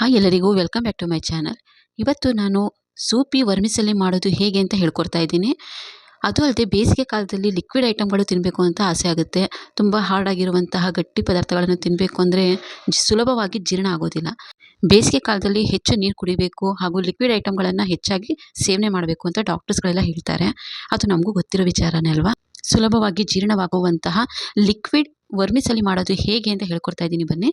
Hi ಎಲ್ಲರಿಗೂ welcome back to my channel ಇವತ್ತು ನಾನು ಸೂಪಿ ವರ್ಮಿಸಲ್ಲಿ ಮಾಡೋದು ಹೇಗೆ ಅಂತ ಹೇಳ್ಕೊಡ್ತಾ ಇದ್ದೀನಿ. ಅದು ಅಲ್ಲದೆ ಬೇಸಿಗೆ ಕಾಲದಲ್ಲಿ ಲಿಕ್ವಿಡ್ ಐಟಮ್ಗಳು ತಿನ್ನಬೇಕು ಅಂತ ಆಸೆ ಆಗುತ್ತೆ. ತುಂಬ ಹಾರ್ಡ್ ಆಗಿರುವಂತಹ ಗಟ್ಟಿ ಪದಾರ್ಥಗಳನ್ನು ತಿನ್ನಬೇಕು ಅಂದರೆ ಸುಲಭವಾಗಿ ಜೀರ್ಣ ಆಗೋದಿಲ್ಲ. ಬೇಸಿಗೆ ಕಾಲದಲ್ಲಿ ಹೆಚ್ಚು ನೀರು ಕುಡಿಬೇಕು ಹಾಗೂ ಲಿಕ್ವಿಡ್ ಐಟಮ್ಗಳನ್ನು ಹೆಚ್ಚಾಗಿ ಸೇವನೆ ಮಾಡಬೇಕು ಅಂತ ಡಾಕ್ಟರ್ಸ್ಗಳೆಲ್ಲ ಹೇಳ್ತಾರೆ. ಅದು ನಮಗೂ ಗೊತ್ತಿರೋ ವಿಚಾರನೇ ಅಲ್ವಾ? ಸುಲಭವಾಗಿ ಜೀರ್ಣವಾಗುವಂತಹ ಲಿಕ್ವಿಡ್ ವರ್ಮಿಸಲಿ ಮಾಡೋದು ಹೇಗೆ ಅಂತ ಹೇಳ್ಕೊಡ್ತಾ ಇದ್ದೀನಿ ಬನ್ನಿ.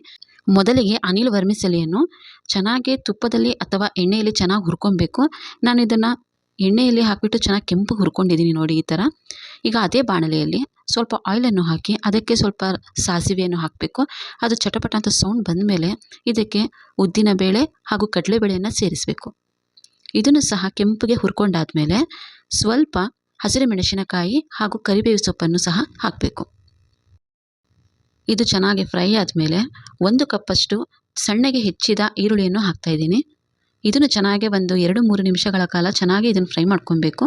ಮೊದಲಿಗೆ ಅನಿಲ್ ವರ್ಮಿಸಲಿಯನ್ನು ಚೆನ್ನಾಗಿ ತುಪ್ಪದಲ್ಲಿ ಅಥವಾ ಎಣ್ಣೆಯಲ್ಲಿ ಚೆನ್ನಾಗಿ ಹುರ್ಕೊಬೇಕು. ನಾನು ಇದನ್ನು ಎಣ್ಣೆಯಲ್ಲಿ ಹಾಕಿಬಿಟ್ಟು ಚೆನ್ನಾಗಿ ಕೆಂಪು ಹುರ್ಕೊಂಡಿದ್ದೀನಿ ನೋಡಿ ಈ ಥರ ಈಗ ಅದೇ ಬಾಣಲೆಯಲ್ಲಿ ಸ್ವಲ್ಪ ಆಯಿಲನ್ನು ಹಾಕಿ ಅದಕ್ಕೆ ಸ್ವಲ್ಪ ಸಾಸಿವೆಯನ್ನು ಹಾಕಬೇಕು. ಅದು ಚಟಪಟ ಅಂತ ಸೌಂಡ್ ಬಂದ ಮೇಲೆ ಇದಕ್ಕೆ ಉದ್ದಿನ ಬೇಳೆ ಹಾಗೂ ಕಡಲೆಬೇಳೆಯನ್ನು ಸೇರಿಸಬೇಕು. ಇದನ್ನು ಸಹ ಕೆಂಪಗೆ ಹುರ್ಕೊಂಡಾದಮೇಲೆ ಸ್ವಲ್ಪ ಹಸಿರು ಮೆಣಸಿನಕಾಯಿ ಹಾಗೂ ಕರಿಬೇವು ಸೊಪ್ಪನ್ನು ಸಹ ಹಾಕಬೇಕು. ಇದು ಚೆನ್ನಾಗಿ ಫ್ರೈ ಆದಮೇಲೆ ಒಂದು ಕಪ್ಪಷ್ಟು ಸಣ್ಣಗೆ ಹೆಚ್ಚಿದ ಈರುಳ್ಳಿಯನ್ನು ಹಾಕ್ತಾಯಿದ್ದೀನಿ ಇದನ್ನು ಚೆನ್ನಾಗಿ ಒಂದು ಎರಡು ಮೂರು ನಿಮಿಷಗಳ ಕಾಲ ಚೆನ್ನಾಗಿ ಇದನ್ನು ಫ್ರೈ ಮಾಡ್ಕೊಬೇಕು.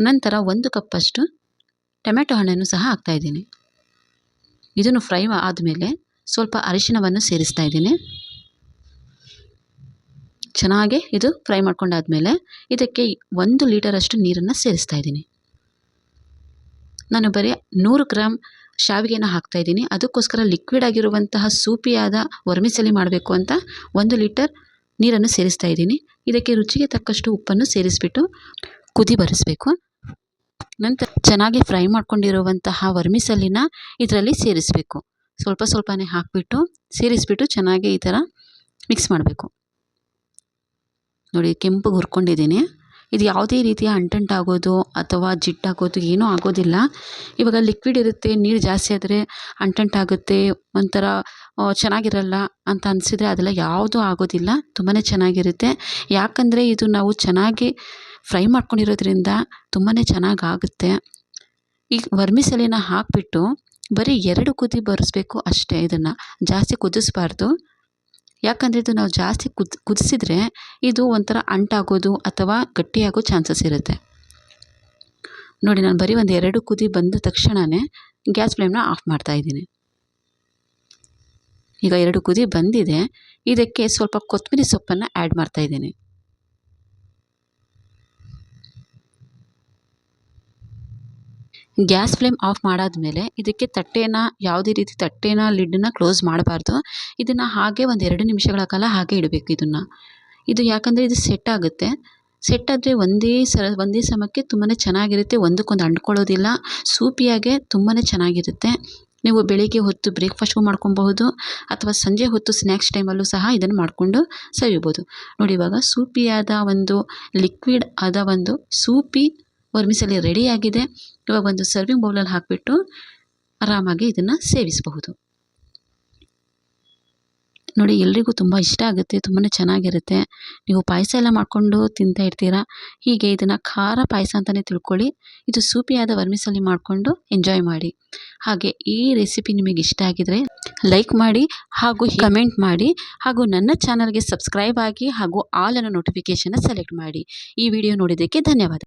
ನಂತರ ಒಂದು ಕಪ್ಪಷ್ಟು ಟೊಮೆಟೊ ಹಣ್ಣನ್ನು ಸಹ ಹಾಕ್ತಾಯಿದ್ದೀನಿ ಇದನ್ನು ಫ್ರೈ ಆದಮೇಲೆ ಸ್ವಲ್ಪ ಅರಿಶಿನವನ್ನು ಸೇರಿಸ್ತಾ ಇದ್ದೀನಿ. ಚೆನ್ನಾಗಿ ಇದು ಫ್ರೈ ಮಾಡ್ಕೊಂಡಾದಮೇಲೆ ಇದಕ್ಕೆ ಒಂದು ಲೀಟರಷ್ಟು ನೀರನ್ನು ಸೇರಿಸ್ತಾ ಇದ್ದೀನಿ. ನಾನು ಬರೀ ನೂರು ಗ್ರಾಮ್ ಶಾವಿಗೆನ ಹಾಕ್ತಾಯಿದ್ದೀನಿ ಅದಕ್ಕೋಸ್ಕರ ಲಿಕ್ವಿಡ್ ಆಗಿರುವಂತಹ ಸೂಪಿಯಾದ ವರ್ಮಿಸಲಿ ಮಾಡಬೇಕು ಅಂತ ಒಂದು ಲೀಟರ್ ನೀರನ್ನು ಸೇರಿಸ್ತಾ ಇದ್ದೀನಿ. ಇದಕ್ಕೆ ರುಚಿಗೆ ತಕ್ಕಷ್ಟು ಉಪ್ಪನ್ನು ಸೇರಿಸ್ಬಿಟ್ಟು ಕುದಿ ಬರಿಸಬೇಕು. ನಂತರ ಚೆನ್ನಾಗಿ ಫ್ರೈ ಮಾಡ್ಕೊಂಡಿರುವಂತಹ ವರ್ಮಿಸಲಿನ ಇದರಲ್ಲಿ ಸೇರಿಸಬೇಕು. ಸ್ವಲ್ಪ ಸ್ವಲ್ಪನೇ ಹಾಕಿಬಿಟ್ಟು ಸೇರಿಸ್ಬಿಟ್ಟು ಚೆನ್ನಾಗಿ ಈ ಥರ ಮಿಕ್ಸ್ ಮಾಡಬೇಕು. ನೋಡಿ ಕೆಂಪು ಹುರ್ಕೊಂಡಿದ್ದೀನಿ. ಇದು ಯಾವುದೇ ರೀತಿಯ ಅಂಟಂಟಾಗೋದು ಅಥವಾ ಜಿಡ್ಡಾಗೋದು ಏನೂ ಆಗೋದಿಲ್ಲ. ಇವಾಗ ಲಿಕ್ವಿಡ್ ಇರುತ್ತೆ, ನೀರು ಜಾಸ್ತಿ ಆದರೆ ಅಂಟಂಟಾಗುತ್ತೆ ಒಂಥರ ಚೆನ್ನಾಗಿರಲ್ಲ ಅಂತ ಅನಿಸಿದ್ರೆ ಅದೆಲ್ಲ ಯಾವುದೂ ಆಗೋದಿಲ್ಲ. ತುಂಬಾ ಚೆನ್ನಾಗಿರುತ್ತೆ. ಯಾಕಂದರೆ ಇದು ನಾವು ಚೆನ್ನಾಗಿ ಫ್ರೈ ಮಾಡ್ಕೊಂಡಿರೋದ್ರಿಂದ ತುಂಬಾ ಚೆನ್ನಾಗಾಗುತ್ತೆ. ಈಗ ವರ್ಮಿಸಲಿನ ಹಾಕಿಬಿಟ್ಟು ಬರೀ ಎರಡು ಕುದಿ ಬರಿಸ್ಬೇಕು ಅಷ್ಟೇ ಇದನ್ನು. ಜಾಸ್ತಿ ಕುದಿಸ್ಬಾರ್ದು. ಯಾಕಂದರೆ ಇದು ನಾವು ಜಾಸ್ತಿ ಕುದ್, ಕುದಿಸಿದ್ರೆ ಇದು ಒಂಥರ ಅಂಟಾಗೋದು ಅಥವಾ ಗಟ್ಟಿಯಾಗೋ ಚಾನ್ಸಸ್ ಇರುತ್ತೆ. ನೋಡಿ, ನಾನು ಬರೀ ಒಂದು ಎರಡು ಕುದಿ ಬಂದ ತಕ್ಷಣವೇ ಗ್ಯಾಸ್ ಫ್ಲೇಮ್ನ ಆಫ್ ಮಾಡ್ತಾಯಿದ್ದೀನಿ ಈಗ ಎರಡು ಕುದಿ ಬಂದಿದೆ. ಇದಕ್ಕೆ ಸ್ವಲ್ಪ ಕೊತ್ತಂಬರಿ ಸೊಪ್ಪನ್ನು ಆ್ಯಡ್ ಮಾಡ್ತಾಯಿದ್ದೀನಿ ಗ್ಯಾಸ್ ಫ್ಲೇಮ್ ಆಫ್ ಮಾಡಾದಮೇಲೆ ಇದಕ್ಕೆ ತಟ್ಟೆನ, ಯಾವುದೇ ರೀತಿ ತಟ್ಟೆನ ಲಿಡ್ಡನ್ನು ಕ್ಲೋಸ್ ಮಾಡಬಾರ್ದು. ಇದನ್ನು ಹಾಗೆ ಒಂದು ಎರಡು ನಿಮಿಷಗಳ ಕಾಲ ಹಾಗೆ ಇಡಬೇಕು ಇದನ್ನು. ಇದು ಯಾಕಂದರೆ ಇದು ಸೆಟ್ ಆಗುತ್ತೆ. ಸೆಟ್ ಆದರೆ ಒಂದೇ ಸಲ ಒಂದೇ ಸಮಕ್ಕೆ ತುಂಬಾ ಚೆನ್ನಾಗಿರುತ್ತೆ. ಒಂದಕ್ಕೊಂದು ಅಂಟ್ಕೊಳ್ಳೋದಿಲ್ಲ. ಸೂಪಿಯಾಗೆ ತುಂಬಾ ಚೆನ್ನಾಗಿರುತ್ತೆ. ನೀವು ಬೆಳಿಗ್ಗೆ ಹೊತ್ತು ಬ್ರೇಕ್ಫಾಸ್ಟ್ಗೂ ಮಾಡ್ಕೊಬಹುದು ಅಥವಾ ಸಂಜೆ ಹೊತ್ತು ಸ್ನ್ಯಾಕ್ಸ್ ಟೈಮಲ್ಲೂ ಸಹ ಇದನ್ನು ಮಾಡಿಕೊಂಡು ಸವಿಬೋದು ನೋಡಿ ಇವಾಗ ಸೂಪಿಯಾದ ಒಂದು ಲಿಕ್ವಿಡ್ ಆದ ಒಂದು ಸೂಪಿ ವರ್ಮಿಸಲಿ ರೆಡಿಯಾಗಿದೆ ಇವಾಗ ಒಂದು ಸರ್ವಿಂಗ್ ಬೌಲಲ್ಲಿ ಹಾಕಿಬಿಟ್ಟು ಆರಾಮಾಗಿ ಇದನ್ನು ಸೇವಿಸಬಹುದು. ನೋಡಿ, ಎಲ್ರಿಗೂ ತುಂಬ ಇಷ್ಟ ಆಗುತ್ತೆ ತುಂಬಾ ಚೆನ್ನಾಗಿರುತ್ತೆ. ನೀವು ಪಾಯಸ ಎಲ್ಲ ಮಾಡಿಕೊಂಡು ತಿಂತಾ ಇರ್ತೀರಾ? ಹೀಗೆ ಇದನ್ನು ಖಾರ ಪಾಯಸ ಅಂತಲೇ ತಿಳ್ಕೊಳ್ಳಿ. ಇದು ಸೂಪಿಯಾದ ವರ್ಮಿಸಲ್ಲಿ ಮಾಡಿಕೊಂಡು ಎಂಜಾಯ್ ಮಾಡಿ. ಹಾಗೆ ಈ ರೆಸಿಪಿ ನಿಮಗೆ ಇಷ್ಟ ಆಗಿದರೆ ಲೈಕ್ ಮಾಡಿ ಹಾಗೂ ಕಮೆಂಟ್ ಮಾಡಿ ಹಾಗೂ ನನ್ನ ಚಾನಲ್ಗೆ ಸಬ್ಸ್ಕ್ರೈಬ್ ಆಗಿ ಹಾಗೂ ಆಲ್ ಅನ್ನೋ ನೋಟಿಫಿಕೇಷನ್ನ ಸೆಲೆಕ್ಟ್ ಮಾಡಿ. ಈ ವಿಡಿಯೋ ನೋಡಿದ್ದಕ್ಕೆ ಧನ್ಯವಾದ.